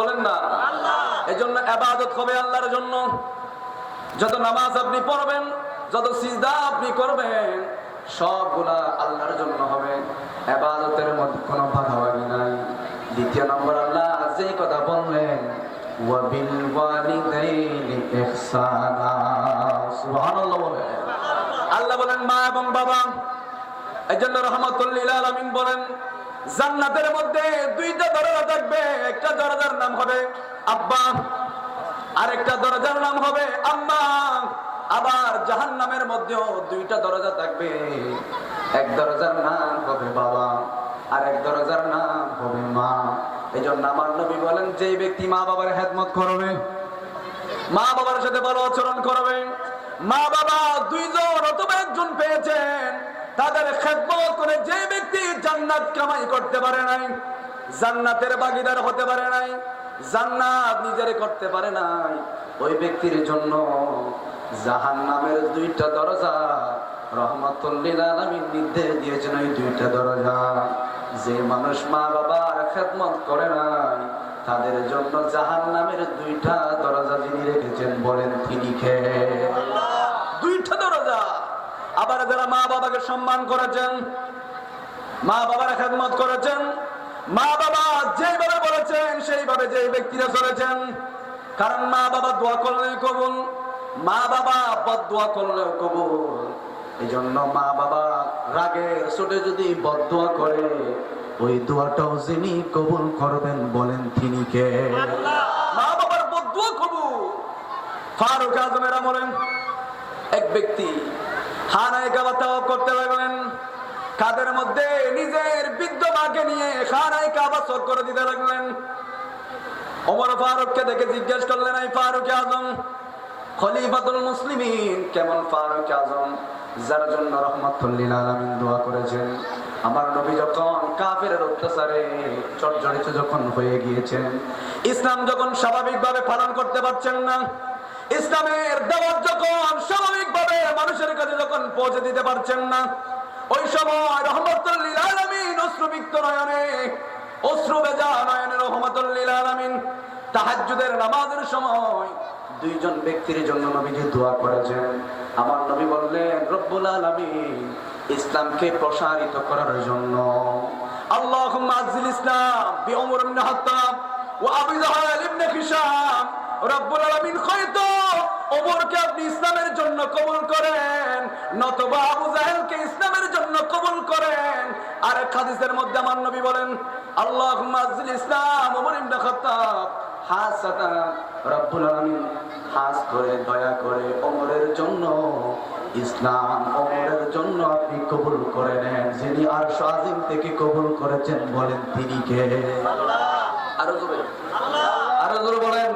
বলেন না। এই জন্য আবাদত হবে আল্লাহর জন্য। যত নামাজ আপনি পড়বেন যত সিজদা আপনি করবেন সবগুলা আল্লাহর জন্য হবে। আবাদতের মধ্যে কোনো ভাগাভাগি নাই। দ্বিতীয় নম্বর আল্লাহ যে কথা বললেন ওয়াবিল ওয়ালিদাইনি ইহসানা। সুবহানাল্লাহ বলেন। আল্লাহ বলেন মা এবং বাবা। এই জন্য রহমতুল্লিল আলমিন বলেন জান্নাতের মধ্যে দুইটা দরজা থাকবে। একটা দরজার নাম হবে আব্বা আর একটা দরজার নাম হবে আম্মা। আবার জাহান নামের মধ্যেও দুইটা দরজা থাকবে। এক দরজার নাম হবে বাবা আর এক দরজার নাম হবে মা। এই জন্য আমার নবী বলেন যে ব্যক্তি মা বাবার হেদমত করবে, মা বাবার সাথে ভালো আচরণ করবে, মা বাবা দুইজন অথবা একজন পেয়েছেন তাদের খেদমত করে যে ব্যক্তি জান্নাত কামাই করতে পারে নাই, জান্নাতের বাগিদার হতে পারে নাই, জান্নাত নিজের করতে পারে নাই, ওই ব্যক্তির জন্য জাহান নামের দুইটা দরজা রহমতুল্লিল নির্দেশ দিয়েছেন ওই দুইটা দরজা। যে মানুষ মা বাবার খেদমত করে নাই, তাদের জন্য জাহান নামের দুইটা দরজা যিনি রেখেছেন বলেন, তিনি দরজা আবার যারা মা বাবাকে সম্মান করেছেন, মা বাবার খেদমত করেছেন, মা বাবা যেভাবে বলেছেন, সেইভাবে যে ব্যক্তিরা চলেছেন, কারণ মা বাবা দোয়া করলে কবুল, মা বাবা বদোয়া করলেও কবুল। এই জন্য মা বাবা রাগে ছোটে যদি বদোয়া করে, ওই দোয়াটাও যিনি কবুল করবেন বলেন তিনি কে? মা বাবার বদোয়া কবুল। ফারুক আজমেরা বলেন এক ব্যক্তি হানায় কাবা তাওয়াফ করতে লাগলেন। কাদের মধ্যে নিজের বৃদ্ধ মাকে নিয়ে খানায় কাবা সর করে দিতে লাগলেন। ওমর ফারুককে দেখে জিজ্ঞেস করলেন, এই ফারুক আজম, খলিফাতুল মুসলিমিন, কেমন ফারুক আজম? যার জন্য রহমতুল্লিল আলামিন দোয়া করেছেন। আমার নবী যখন কাফের অত্যাচারে চর্জরিত যখন হয়ে গিয়েছেন, ইসলাম যখন স্বাভাবিকভাবে পালন করতে পারছেন না ইসলামের দাওয়াত যখন স্বাভাবিকভাবে মানুষের কাছে যখন পৌঁছে দিতে পারছেন না, ওই সময় সময় দুইজন ব্যক্তির জন্য করেছেন। আমার নবী বললেন ইসলামকে প্রসারিত করার জন্য। আযিল ইসলাম রব্বুল আলামিন হয়তো ওমরকে আপনি ইসলামের জন্য কবুল করেন নতবা আবু জাহেলকে ইসলামের জন্য কবুল করেন। আর এক হাদিসের মধ্যে আমার নবী বলেন আল্লাহুম্মা আযিল ইসলাম ওমর ইবনে খাত্তাব। হাসাতা রব্বুল আলামিন হাস করে দয়া করে ওমরের জন্য ইসলাম ওমরের জন্য আপনি কবুল করে নেন। যিনি আর আজিম থেকে কবুল করেছেন বলেন তিনি কে? আরও জোরে আরও জোরে বলেন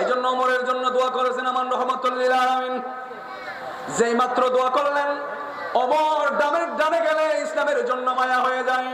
এই জন্য ওমরের জন্য যেই মাত্র দোয়া করলেন ডানের ডানে গেলে ইসলামের জন্য মায়া হয়ে যায়।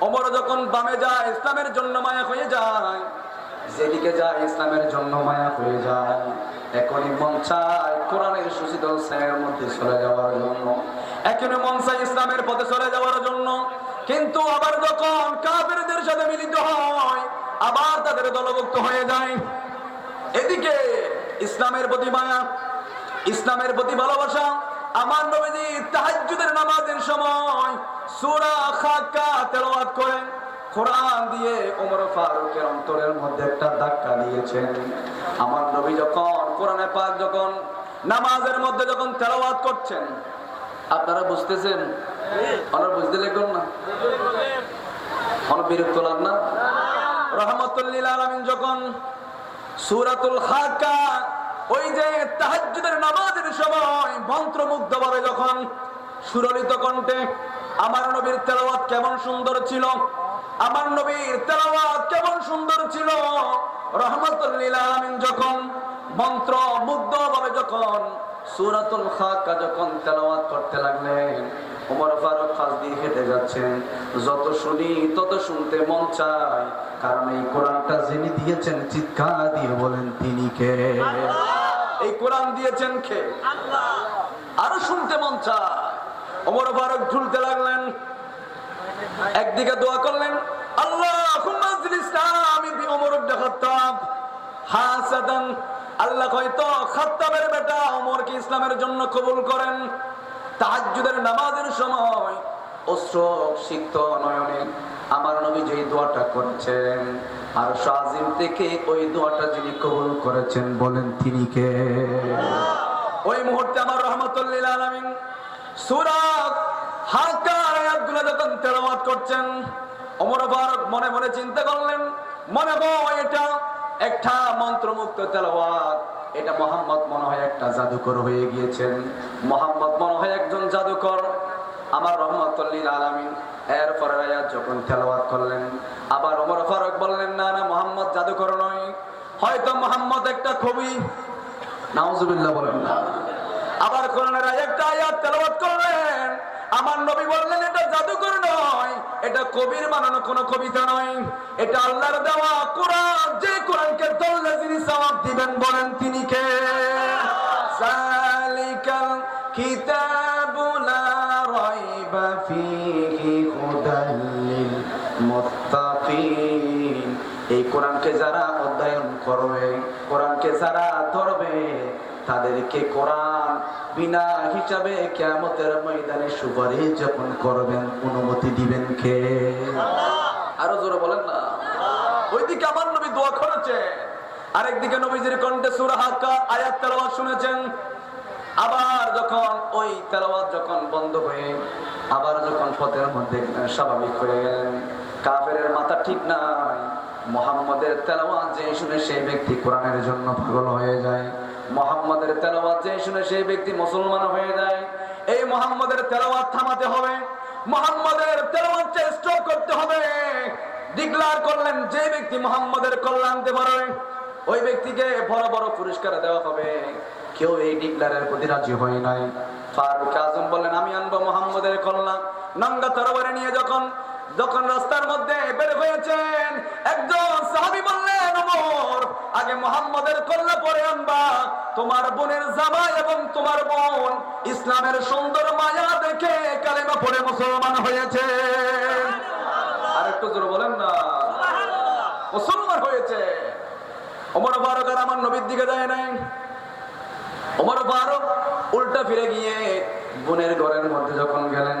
ওমর যখন বামে যায়, ইসলামের জন্য মায়া হয়ে যায়। যেদিকে যায়, ইসলামের জন্য মায়া হয়ে যায়। এখনই মন চায় কোরআনের মধ্যে চলে যাওয়ার জন্য। এখনই মন চায় ইসলামের পথে চলে যাওয়ার জন্য। কিন্তু আবার যখন কাফেরদের সাথে মিলিত হয়, আবার তাদের দলভুক্ত হয়ে যায়। এদিকে ইসলামের প্রতি মায়া, ইসলামের প্রতি ভালোবাসা, আমার নবীজি তাহাজ্জুদের নামাজের সময় সূরা খাক্কা তেলাওয়াত করে কোরআন দিয়ে ওমর ফারুকের অন্তরের মধ্যে একটা ধাক্কা দিয়েছেন। আমার নবী যখন কোরআনে পাক যখন নামাজের মধ্যে যখন তেলাওয়াত করছেন, আপনারা বুঝতেছেন? আপনারা বুঝতে লেগুন না? কোনো বিরক্ত লাগ না? রহমতুল্লিল আলমিন যখন সুরাতুল হাক্কা ওই যে তাহাজ্জুদের নামাজের সময় মন্ত্রমুগ্ধ ভাবে যখন সুরলিত কণ্ঠে, আমার নবীর তেলাওয়াত কেমন সুন্দর ছিল, আমার নবীর তেলাওয়াত কেমন সুন্দর ছিল। যখন মন্ত্র মুগ্ধ যখন সুরাতুল খাক্কা যখন তেলাওয়াত করতে লাগলেন, ওমর ফারুক দিয়ে হেঁটে যাচ্ছেন। যত শুনি, তত শুনতে মন চায়, কারণ এই কোরআনটা যিনি দিয়েছেন, চিৎকার দিয়ে বলেন, তিনি কে? এই কোরআন দিয়েছেন কে? আরও শুনতে মন চায়। ওমর ফারুক ঝুলতে লাগলেন। একদিকে দোয়া করলেন আল্লাহ ইসলাম হাসাদান আল্লাহ হয়তো খাত্তাবের বেটা ইসলামের জন্য কবুল করেন। তাহাজ্জুদের নামাজের সময় অস্ত্র সিক্ত নয়নে আমার নবী যে দোয়াটা করেছেন আর শাজিম থেকে ওই দোয়াটা যিনি কবুল করেছেন বলেন তিনি কে? ওই মুহূর্তে আমার রহমতুল্লিল আলামিন সূরা হালকার আয়াতগুলো যখন তেলাওয়াত করছেন, ওমর ফারুক মনে মনে চিন্তা করলেন, মনে হয় এটা একটা মন্ত্রমুক্ত তেলাওয়াত। এটা মোহাম্মদ মনে হয় একটা জাদুকর হয়ে গিয়েছেন। মোহাম্মদ মনে হয় একজন জাদুকর। আমার রহমতুল্লিল আলামিন। এর পরের আয়াত যখন তেলাওয়াত করলেন আবার ওমর ফারুক বললেন না না মোহাম্মদ জাদুকর নয়। হয়তো মোহাম্মদ একটা কবি। নাউজুবিল্লাহ বলেন না। আবার কোরআনের একটা আয়াত তেলাওয়াত করলেন আমার নবী বললেন এটা জাদুকর নয় এটা কবির বানানো কোনো কবিতা নয়। এটা আল্লাহর দেওয়া কোরআন। যে কোরআনকে ধরলে যিনি সওয়াব দিবেন বলেন তিনি কে? জালিকাল কিতাবু করবে। কোরআনকে যারা ধরবে তাদেরকে কোরআন বিনা হিসাবে কেয়ামতের ময়দানে সুপারিশ যখন করবেন অনুমতি দিবেন কে? আরও জোরে বলেন না। ওইদিকে আমার নবী দোয়া করেছে। আরেকদিকে নবীজির কণ্ঠে সূরা হাক্কা আয়াত তেলাওয়াত শুনেছেন। আবার যখন ওই তেলাওয়াত যখন বন্ধ হয়ে আবার যখন পথের মধ্যে স্বাভাবিক হয়ে গেলেন কাফেরের মাথা ঠিক নাই। মোহাম্মদের তেলাওয়াত যে শুনে সেই ব্যক্তি কোরআনের জন্য পাগল হয়ে যায়। মোহাম্মদের তেলাওয়াত যে শুনে সেই ব্যক্তি মুসলমান হয়ে যায়। এই মোহাম্মদের তেলাওয়াত থামাতে হবে। মোহাম্মদের তেলাওয়াত স্টপ করতে হবে। ডিক্লার করলেন যে ব্যক্তি মোহাম্মদের কল্যাণ পারে ওই ব্যক্তিকে বড় বড় পুরস্কার দেওয়া হবে। কেউ এই ডিক্লারের প্রতি রাজি হয় নাই। ফারুক আজম বললেন, আমি আনব মোহাম্মদের কল্যাণ। নঙ্গা তরবারি নিয়ে যখন যখন রাস্তার মধ্যে বের হয়েছেন একজন সাহাবি বললেন ওমর আগে মোহাম্মদের কল্লা পরে আনবা। তোমার বোনের জামা এবং তোমার বোন ইসলামের সুন্দর মায়া দেখে কালেমা পড়ে মুসলমান হয়েছে। আর একটু জোরে বলেন না। মুসলমান হয়েছে। ওমর ফারুক আর আমার নবীর দিকে যায় নাই। ওমর ফারুক উল্টা ফিরে গিয়ে বোনের ঘরের মধ্যে যখন গেলেন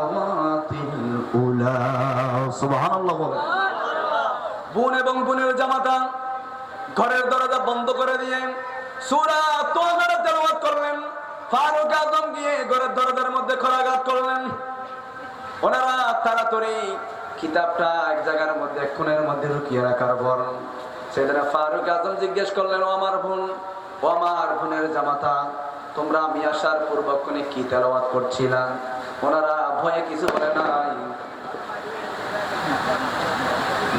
বোন এবং বোনের জামাতা ঘরের দরজা বন্ধ করে দিয়ে সুরা করলেন। ফারুক আজম গিয়ে ঘরের দরজার মধ্যে খরাঘাত করলেন। ওনারা তাড়াতাড়ি কিতাবটা এক জায়গার মধ্যে, এক খুনের মধ্যে ঢুকিয়ে রাখার পর সেদিনা ফারুক আজম জিজ্ঞেস করলেন, ও আমার বোন, ও আমার বোনের জামাতা, তোমরা আমি আসার পূর্বক্ষণে কি তেলাওয়াত করছিলাম ওনারা ভয়ে কিছু বলে, নাই।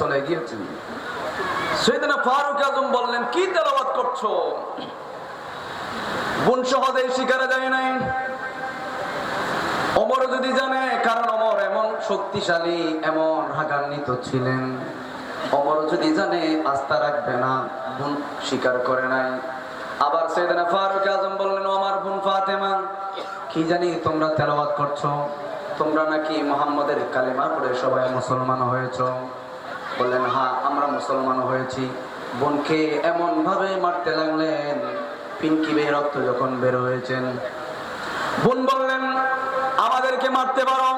চলে গিয়েছেন। সেদিনা ফারুক আজম বললেন, কি তেলাবাদ করছ? বোন সহজে শিকারে যায় নাই। অমর যদি জানে, কারণ অমর এমন শক্তিশালী, এমন রাগান্বিত ছিলেন। অমর যদি জানে, আস্থা রাখবে না, বোন স্বীকার করে নাই। আবার সেদিনা ফারুক আজম বললেন আমার বোন ফাতেমা, কি জানি তোমরা তেলাবাদ করছ? তোমরা নাকি মোহাম্মদের কালেমা পড়ে সবাই মুসলমান হয়েছো? বললেন হ্যাঁ আমরা মুসলমান হয়েছি। বোনকে এমন ভাবে মারতে লাগলেন, পিঙ্কি বেয়ে রক্ত যখন বের হয়েছেন। বোন বললেন, আমাদেরকে মারতে পারো।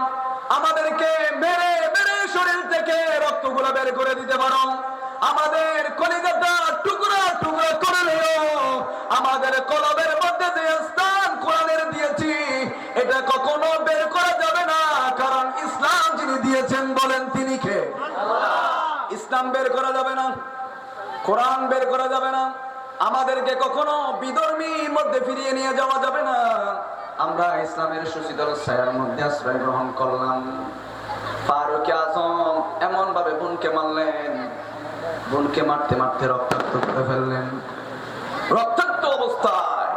আমাদেরকে মেরে মেরে শরীর থেকে রক্তগুলো বের করে দিতে পারো। আমাদের কলিজাটা টুকরা টুকরা করে আমাদের কলবের যাবে না। কোরআন বের করা যাবে না। আমাদেরকে কখনো বিধর্মীর মধ্যে ফিরিয়ে নিয়ে যাওয়া যাবে না। আমরা ইসলামের সুশীতল ছায়ার মধ্যে আশ্রয় গ্রহণ করলাম। ফারুক আজম এমন ভাবে বোনকে মারলেন। বোনকে মারতে মারতে রক্তাক্ত করে ফেললেন। রক্তাক্ত অবস্থায়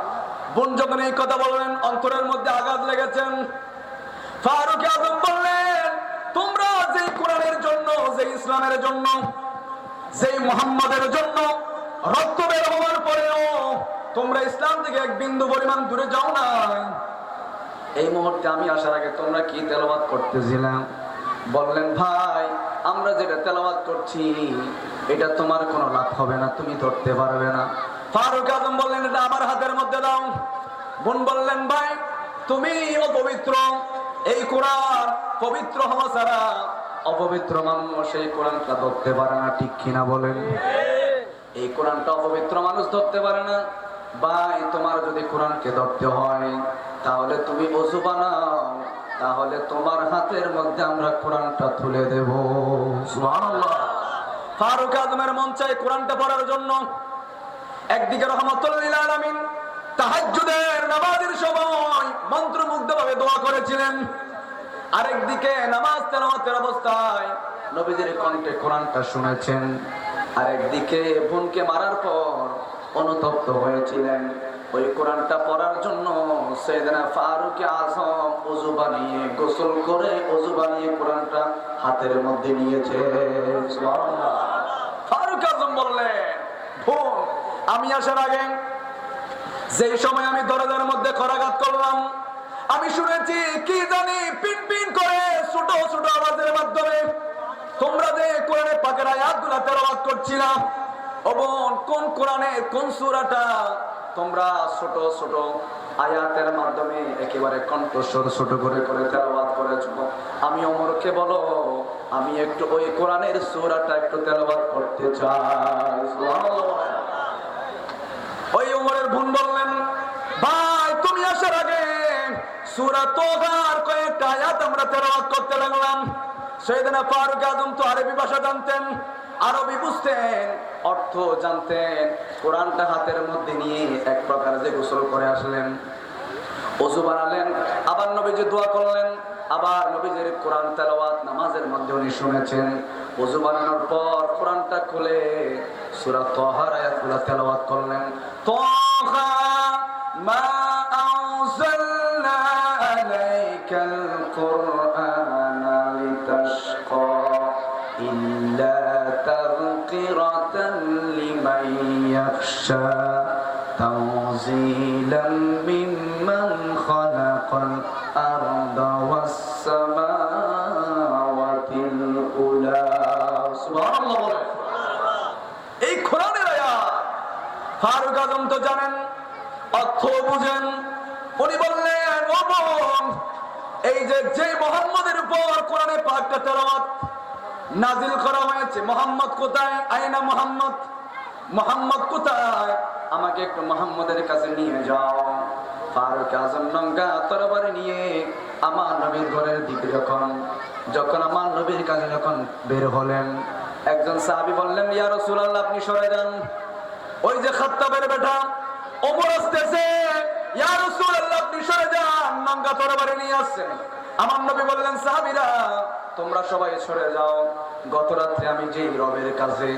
বোন যখন এই কথা বললেন, অন্তরের মধ্যে আঘাত লেগেছেন। ফারুক আজম বললেন, তোমরা যে কোরআনের জন্য যে ইসলামের জন্য যে মোহাম্মদের জন্য রক্ত বের হওয়ার পরেও তোমরা ইসলাম থেকে এক বিন্দু পরিমাণ দূরে যাও না। এই মুহূর্তে আমি আসার আগে তোমরা কি তেলাওয়াত করতেছিলাম? বললেন, ভাই, আমরা যেটা তেলাওয়াত করছি, এটা তোমার কোনো লাভ হবে না, তুমি ধরতে পারবে না। ফারুক আজম বললেন, এটা আমার হাতের মধ্যে দাও। বোন বললেন, ভাই তুমি অপবিত্র। এই কোরআন পবিত্র হওয়া ছাড়া অপবিত্র মানুষ এই কোরআনটা ধরতে পারে না, ঠিক কিনা বলেন? এই কোরআনটা অপবিত্র মানুষ ধরতে পারে না। ভাই, তোমার যদি কোরআনকে ধরতে হয়, তাহলে তুমি অজু বানাও, তাহলে তোমার হাতের মধ্যে আমরা কোরআনটা তুলে দেব। ফারুক আজমের মন চাই কোরআনটা পড়ার জন্য। একদিকে রহমতুল্লিল আলামিন তাহাজ্জুদের নামাজের সময় মন্ত্রমুগ্ধভাবে দোয়া করেছিলেন। আরেকদিকে নামাজ তেলাওয়াতের অবস্থায় নবীজির কণ্ঠে কোরআনটা শুনেছেন। আরেকদিকে বোনকে মারার পর অনুতপ্ত হয়েছিলেন। ওই কোরআনটা পড়ার জন্য সেদিনা ফারুক আজম অজু বানিয়ে, গোসল করে অজু বানিয়ে কোরআনটা হাতের মধ্যে নিয়েছে। ফারুক আজম বললেন, বোন, আমি আসার আগে যেই সময় আমি দরজার মধ্যে করাঘাত করলাম আমি শুনেছি, কি জানি পিন পিন করে ছোট ছোট আওয়াজের মাধ্যমে। তোমরা যে কোরআনে পাকের আয়াতগুলো তেলাওয়াত করছিলাম ও বোন, কোন কোরআনের কোন সূরাটা তোমরা ছোট ছোট আয়াতের মাধ্যমে একেবারে কণ্ঠস্বর ছোট করে করে তেলাওয়াত করেছ? আমি অমরকে বলো, আমি একটু ওই কোরআনের সূরাটা একটু তেলাওয়াত করতে চাই। ওই উমরের বোন বললেন, ভাই, তুমি আসার আগে সূরা কয়েকটা আয়াত আমরা তেলাওয়াত করতে লাগলাম। সেদিনা ফারুক আজম তো আরবি ভাষা জানতেন, আরবি বুঝতেন, অর্থ জানতেন, কোরআনটা হাতের মধ্যে নিয়ে এক প্রকার যে গোসল করে আসলেন। অজু বানালেন আবার নবীজি দোয়া করলেন, আবার নবীজির কোরআন তেলাওয়াত নামাজের মধ্যে উনি শুনেছেন। অজু বানানোর পর কোরআনটা খুলে সূরা তাহার আয়াতগুলো তেলাওয়াত করলেন। তাহা মা ইয়াখশা تنزيلا ممن خلق الأرض والسماوات الأولى سبحان الله বলেন। এই কোরআনের আয়াত ফারুক আজম তো জানেন অর্থ বুঝেন উনি বললেন ও বোন, এই যে যে মোহাম্মদের উপর কোরআনে পাকটা তেলাওয়াত নাজিল করা হয়েছে মোহাম্মদ কোথায় আয়না মোহাম্মদ মোহাম্মদ কোথায়? আমাকে একটু মোহাম্মদের কাছে নিয়ে যাও। ফারুক আজম নঙ্গা তরবারি নিয়ে আমার নবীর ঘরের দিকে যখন যখন আমার নবীর কাছে যখন বের হলেন, একজন সাহাবী বললেন, ইয়া রাসূলুল্লাহ, আপনি সরে যান। ওই যে খাত্তাবের বেটা ওমর আসতেছে। ইয়া রাসূলুল্লাহ, আপনি সরে যান। নঙ্গা তরবারি নিয়ে আসছেন। আমার নবী বললেন সাহাবীরা তোমরা সবাই সরে যাও। গত রাত্রে আমি যে রবের কাছে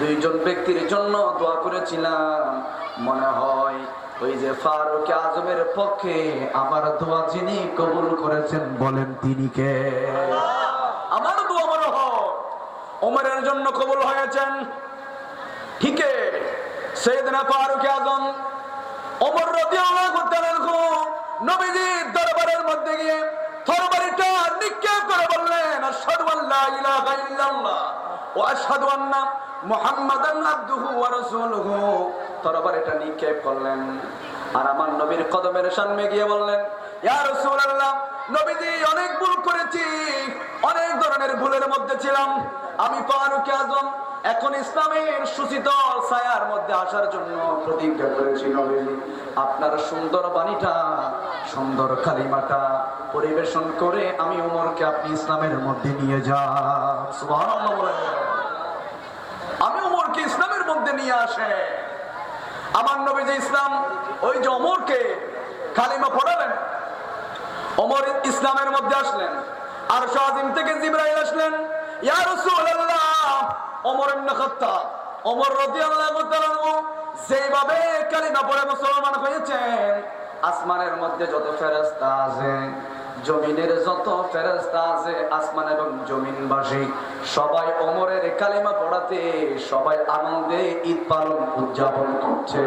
দুইজন ব্যক্তির জন্য দোয়া করেছিলাম মনে হয় ওই যে ফারুক আজমের পক্ষে আমার দোয়া যিনি কবুল করেছেন বলেন তিনি কে? আমার দোয়া মনে হয় ওমরের জন্য কবুল হয়েছেন। ঠিকই সেদিনা ফারুক আজম ওমর রাদিয়াল্লাহু তাআলা নবীজির দরবারের মধ্যে গিয়ে নিক্ষেপ করলেন। আর আমার নবীর কদমের গিয়ে বললেন নবীজি, অনেক ভুল করেছি, অনেক ধরনের ভুলের মধ্যে ছিলাম। আমি ফারুক আজম, এখন ইসলামের সুশীতল ছায়ার মধ্যে আসার জন্য প্রতিজ্ঞা করেছি আপনার সুন্দর বাণীটা সুন্দর কালিমাটা পরিবেশন করে আমি উমরকে আপনি ইসলামের মধ্যে নিয়ে যান। আমি উমরকে ইসলামের মধ্যে নিয়ে আসে। আমার নবী যে ইসলাম, ওই যে অমরকে কালিমা পড়ালেন অমর ইসলামের মধ্যে আসলেন। আর শাহিম থেকে জিব্রাইল আসলেন, ইয়া রাসূলুল্লাহ ওমর ইবনে খাত্তাব ওমর যেভাবে কালিমা পড়ে মুসলমান হয়েছেন আসমানের মধ্যে যত ফেরস্তা আছে, জমিনের যত ফেরস্তা আছে, আসমান এবং জমিনবাসী, সবাই অমরের কালিমা পড়াতে, সবাই আনন্দে ঈদ পালন উদযাপন করছে।